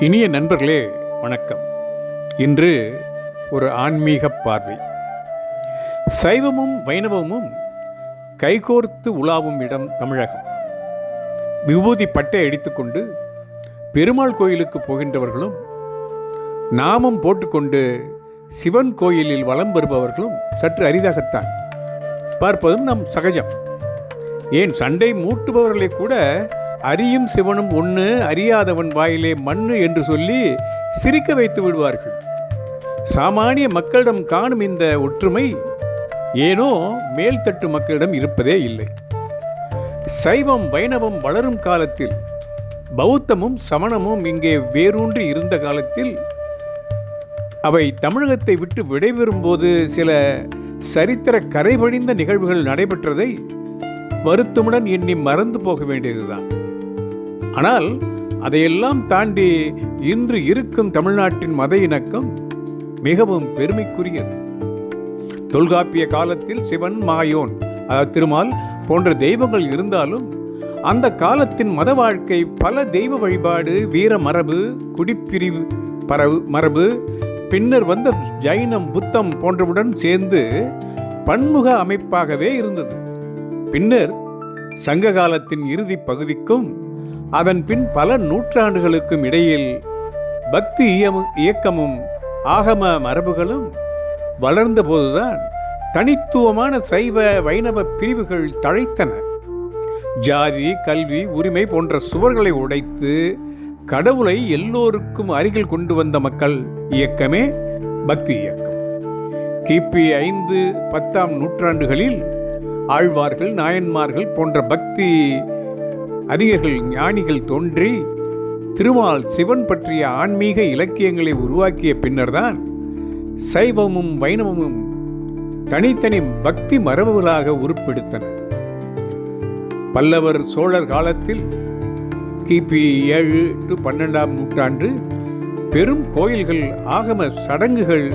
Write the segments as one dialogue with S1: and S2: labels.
S1: இனிய நண்பர்களே வணக்கம். இன்று ஒரு ஆன்மீக பார்வை. சைவமும் வைணவமும் கைகோர்த்து உலாவும் இடம் தமிழகம். விபூதி பட்டை அடித்துக்கொண்டு பெருமாள் கோயிலுக்கு போகின்றவர்களும் நாமம் போட்டுக்கொண்டு சிவன் கோயிலில் வலம் வருபவர்களும் சற்று அரிதாகத்தான். பார்ப்பதும் நம் சகஜம். ஏன் சண்டை மூட்டுபவர்களை கூட அறியும் சிவனும் ஒன்று அறியாதவன் வாயிலே மண்ணு என்று சொல்லி சிரிக்க வைத்து விடுவார்கள். சாமானிய மக்களிடம் காணும் இந்த ஒற்றுமை ஏனோ மேல்தட்டு மக்களிடம் இருப்பதே இல்லை. சைவம் வைணவம் வளரும் காலத்தில் பௌத்தமும் சமணமும் இங்கே வேரூன்றி இருந்த காலத்தில் அவை தமிழகத்தை விட்டு விடைபெறும்போது சில சரித்திர கரைபடிந்த நிகழ்வுகள் நடைபெற்றதை வருத்தமுடன் எண்ணி மறந்து போக வேண்டியதுதான். ஆனால் அதையெல்லாம் தாண்டி இன்று இருக்கும் தமிழ்நாட்டின் மத இணக்கம் மிகவும் பெருமைக்குரியது. தொல்காப்பிய காலத்தில் சிவன் மாயோன் அதாவது திருமால் போன்ற தெய்வங்கள் இருந்தாலும் அந்த காலத்தின் மத வாழ்க்கை பல தெய்வ வழிபாடு வீர மரபு குடிப்பிரிவு பரவு மரபு பின்னர் வந்த ஜைனம் புத்தம் போன்றவுடன் சேர்ந்து பன்முக அமைப்பாகவே இருந்தது. பின்னர் சங்க காலத்தின் இறுதி பகுதிக்கும் அதன் பின் பல நூற்றாண்டுகளுக்கும் இடையில் பக்தி இயக்கமும் ஆகம மரபுகளும் வளர்ந்தபோதுதான் தனித்துவமான சைவ வைணவ பிரிவுகள் தழைத்தன. ஜாதி கல்வி உரிமை போன்ற சுவர்களை உடைத்து கடவுளை எல்லோருக்கும் அருகில் கொண்டு வந்த மக்கள் இயக்கமே பக்தி இயக்கம். கிபி ஐந்து பத்தாம் நூற்றாண்டுகளில் ஆழ்வார்கள் நாயன்மார்கள் போன்ற பக்தி அறிஞர்கள் ஞானிகள் தோன்றி திருமால் சிவன் பற்றிய ஆன்மீக இலக்கியங்களை உருவாக்கிய பின்னர்தான் சைவமும் வைணவமும் தனித்தனி பக்தி மரபுகளாக உருப்பெடுத்தன. பல்லவர் சோழர் காலத்தில் கிபி ஏழு டு பன்னெண்டாம் நூற்றாண்டு பெரும் கோயில்கள் ஆகம சடங்குகள்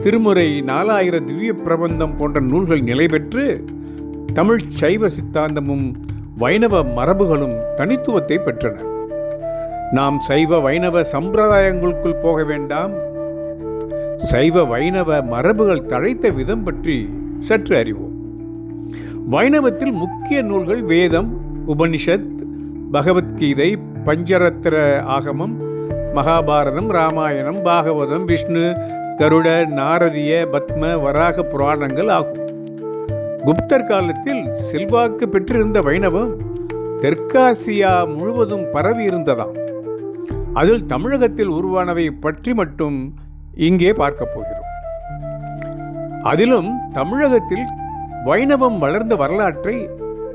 S1: திருமுறை நாலாயிர திவ்ய பிரபந்தம் போன்ற நூல்கள் நிலை பெற்று தமிழ் சைவ சித்தாந்தமும் வைணவ மரபுகளும் தனித்துவத்தை பெற்றன. நாம் சைவ வைணவ சம்பிரதாயங்களுக்குள் போக வேண்டாம். சைவ வைணவ மரபுகள் தழைத்த விதம் பற்றி சற்று அறிவோம். வைணவத்தில் முக்கிய நூல்கள் வேதம் உபனிஷத் பகவத்கீதை பஞ்சரத்ர ஆகமம் மகாபாரதம் ராமாயணம் பாகவதம் விஷ்ணு கருட நாரதிய பத்ம வராக புராணங்கள் ஆகும். குப்தர் காலத்தில் செல்வாக்கு பெற்றிருந்த வைணவம் தெற்காசியா முழுவதும் பரவி இருந்ததாம். அதில் தமிழகத்தில் உருவானவை பற்றி மட்டும் இங்கே பார்க்க போகிறோம். அதிலும் தமிழகத்தில் வைணவம் வளர்ந்த வரலாற்றை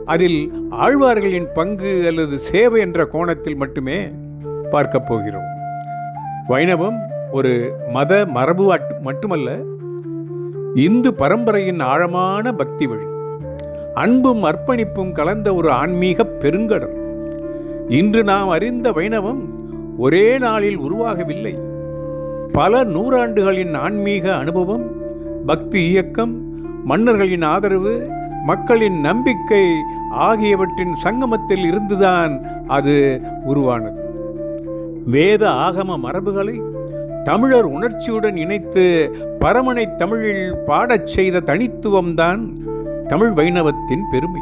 S1: அதில் ஆழ்வார்களின் பங்கு அல்லது சேவை என்ற கோணத்தில் மட்டுமே பார்க்க போகிறோம். வைணவம் ஒரு மத மரபு மட்டுமல்ல இந்து பரம்பரையின் ஆழமான பக்தி வழி. அன்பும் அர்ப்பணிப்பும் கலந்த ஒரு ஆன்மீக பெருங்கடல். இன்று நாம் அறிந்த வைணவம் ஒரே நாளில் உருவாகவில்லை. பல நூறாண்டுகளின் ஆன்மீக அனுபவம் பக்தி இயக்கம் மன்னர்களின் ஆதரவு மக்களின் நம்பிக்கை ஆகியவற்றின் சங்கமத்தில் இருந்துதான் அது உருவானது. வேத ஆகம மரபுகளை தமிழர் உணர்ச்சியுடன் இணைத்து பரமனை தமிழில் பாடச் செய்த தனித்துவம்தான் தமிழ் வைணவத்தின் பெருமை.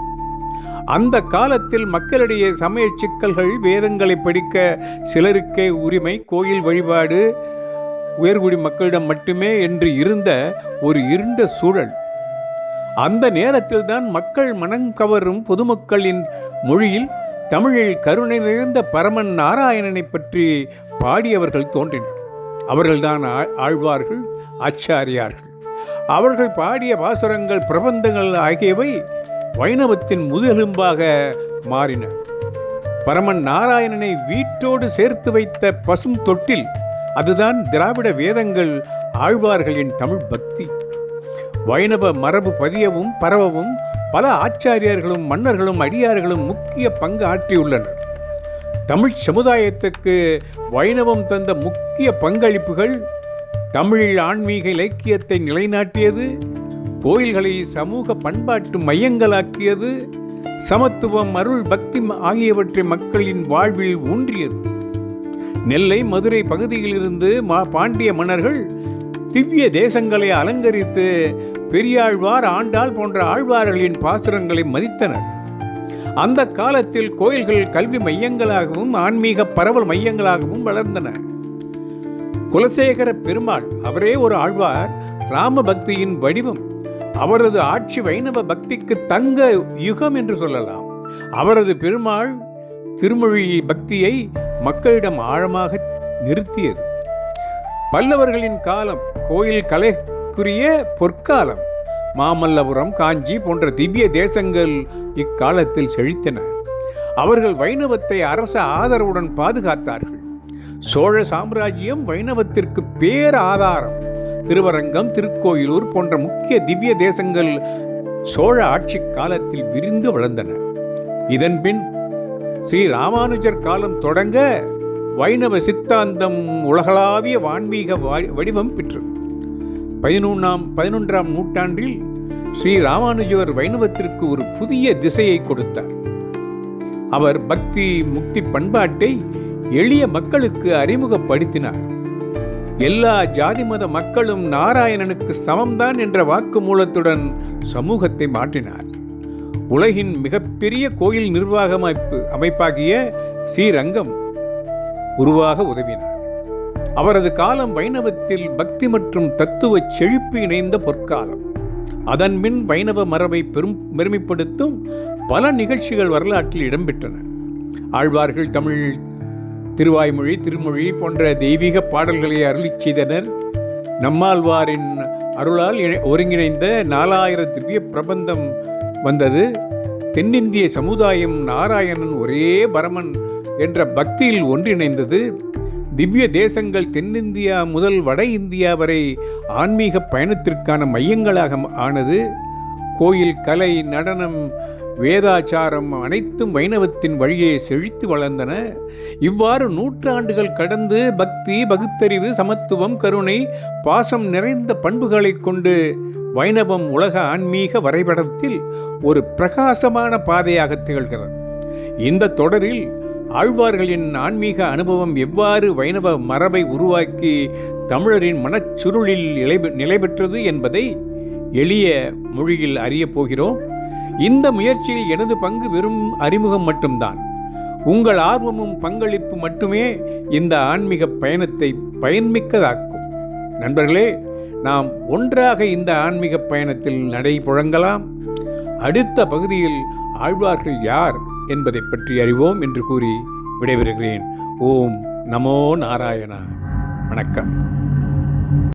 S1: அந்த காலத்தில் மக்களிடையே சமய சிக்கல்கள் வேதங்களை படிக்க சிலருக்கே உரிமை கோயில் வழிபாடு உயர்குடி மக்களிடம் மட்டுமே என்று இருந்த ஒரு இருண்ட சூழல். அந்த நேரத்தில் தான் மக்கள் மனம் கவரும் பொதுமக்களின் மொழியில் தமிழில் கருணை நிறைந்த பரமன் நாராயணனை பற்றி பாடியவர்கள் தோன்றினர். அவர்கள்தான் ஆழ்வார்கள் ஆச்சாரியார்கள். அவர்கள் பாடிய பாசுரங்கள் பிரபந்தங்கள் ஆகியவை வைணவத்தின் முதுகெலும்பாக மாறின. பரமன் நாராயணனை வீட்டோடு சேர்த்து வைத்த பசும் தொட்டில் அதுதான் திராவிட வேதங்கள் ஆழ்வார்களின் தமிழ் பக்தி. வைணவ மரபு பதியவும் பரவவும் பல ஆச்சாரியர்களும் மன்னர்களும் அடியார்களும் முக்கிய பங்கு ஆற்றியுள்ளனர் தமிழ் சமுதாயத்துக்கு வைணவம் தந்த முக்கிய பங்களிப்புகள் தமிழ் ஆன்மீக இலக்கியத்தை நிலைநாட்டியது கோயில்களை சமூக பண்பாட்டு மையங்களாக்கியது சமத்துவம் அருள் பக்தி ஆகியவற்றை மக்களின் வாழ்வில் ஊன்றியது. நெல்லை மதுரை பகுதியிலிருந்து மா பாண்டிய மன்னர்கள் திவ்ய தேசங்களை அலங்கரித்து பெரியாழ்வார் ஆண்டாள் போன்ற ஆழ்வார்களின் பாசுரங்களை மதித்தனர். அந்த காலத்தில் கோயில்கள் கல்வி மையங்களாகவும் ஆன்மீக பரவல் மையங்களாகவும் வளர்ந்தன. குலசேகர பெருமாள் அவரே ஒரு ஆழ்வார் ராம பக்தியின் வடிவம். அவரது ஆட்சி வைணவ பக்திக்கு தங்க யுகம் என்று சொல்லலாம். அவரது பெருமாள் திருமொழி பக்தியை மக்களிடம் ஆழமாக நிறுத்தியது. பல்லவர்களின் காலம் கோயில் கலைக்குரிய பொற்காலம். மாமல்லபுரம் காஞ்சி போன்ற திவ்ய தேசங்கள் இக்காலத்தில் செழித்தன. அவர்கள் வைணவத்தை அரச ஆதரவுடன் பாதுகாத்தார்கள். சோழ சாம்ராஜ்யம் வைணவத்திற்கு பேர் ஆதாரம். திருவரங்கம் திருக்கோயிலூர் போன்ற முக்கிய திவ்ய தேசங்கள் சோழ ஆட்சி காலத்தில் விரிந்து வளர்ந்தன. இதன்பின் ஸ்ரீ ராமானுஜர் காலம் தொடங்க வைணவ சித்தாந்தம் உலகளாவிய வான்மீக வடிவம் பெற்று பதினொன்றாம் பதினொன்றாம் நூற்றாண்டில் ஸ்ரீ ராமானுஜர் வைணவத்திற்கு ஒரு புதிய திசையை கொடுத்தார். அவர் பக்தி முக்தி பண்பாட்டை எளிய மக்களுக்கு அறிமுகப்படுத்தினார். எல்லா ஜாதி மத மக்களும் நாராயணனுக்கு சமம்தான் என்ற வாக்குமூலத்துடன் சமூகத்தை மாற்றினார். உலகின் மிகப்பெரிய கோயில் நிர்வாக அமைப்பு அமைப்பாகிய ஸ்ரீரங்கம் உருவாக உதவினார். அவரது காலம் வைணவத்தில் பக்தி மற்றும் தத்துவ செழிப்பு இணைந்த பொற்காலம். அதன்பின் வைணவ மரபை பெரும் பெருமைப்படுத்தும் பல நிகழ்ச்சிகள் வரலாற்றில் இடம்பெற்றன. ஆழ்வார்கள் தமிழ் திருவாய்மொழி திருமொழி போன்ற தெய்வீக பாடல்களை அருளி செய்தனர். நம்மாழ்வாரின் அருளால் இணை- ஒருங்கிணைந்த நாலாயிரம் திவ்ய பிரபந்தம் வந்தது. தென்னிந்திய சமுதாயம் நாராயணன் ஒரே பரமன் என்ற பக்தியில் ஒன்றிணைந்தது. திவ்ய தேசங்கள் தென்னிந்தியா முதல் வட இந்தியா வரை ஆன்மீக பயணத்திற்கான மையங்களாக ஆனது. கோயில் கலை நடனம் வேதாச்சாரம் அனைத்தும் வைணவத்தின் வழியே செழித்து வளர்ந்தன. இவ்வாறு நூற்றாண்டுகள் கடந்து பக்தி பகுத்தறிவு சமத்துவம் கருணை பாசம் நிறைந்த பண்புகளைக் கொண்டு வைணவம் உலக ஆன்மீக வரைபடத்தில் ஒரு பிரகாசமான பாதையாக திகழ்கிறது. இந்த தொடரில் ஆழ்வார்களின் ஆன்மீக அனுபவம் எவ்வாறு வைணவ மரபை உருவாக்கி தமிழரின் மனச்சுருளில் நிலை நிலை பெற்றது என்பதை எளிய மொழியில் அறியப் போகிறோம். இந்த முயற்சியில் எனது பங்கு வெறும் அறிமுகம் மட்டும்தான். உங்கள் ஆர்வமும் பங்களிப்பு மட்டுமே இந்த ஆன்மீக பயணத்தை பயன்மிக்கதாக்கும். நண்பர்களே நாம் ஒன்றாக இந்த ஆன்மீக பயணத்தில் நடை புழங்கலாம் அடுத்த பகுதியில் ஆழ்வார்கள் யார்? என்பதை பற்றி அறிவோம் என்று கூறி விடைபெறுகிறேன். ஓம் நமோ நாராயணா. வணக்கம்.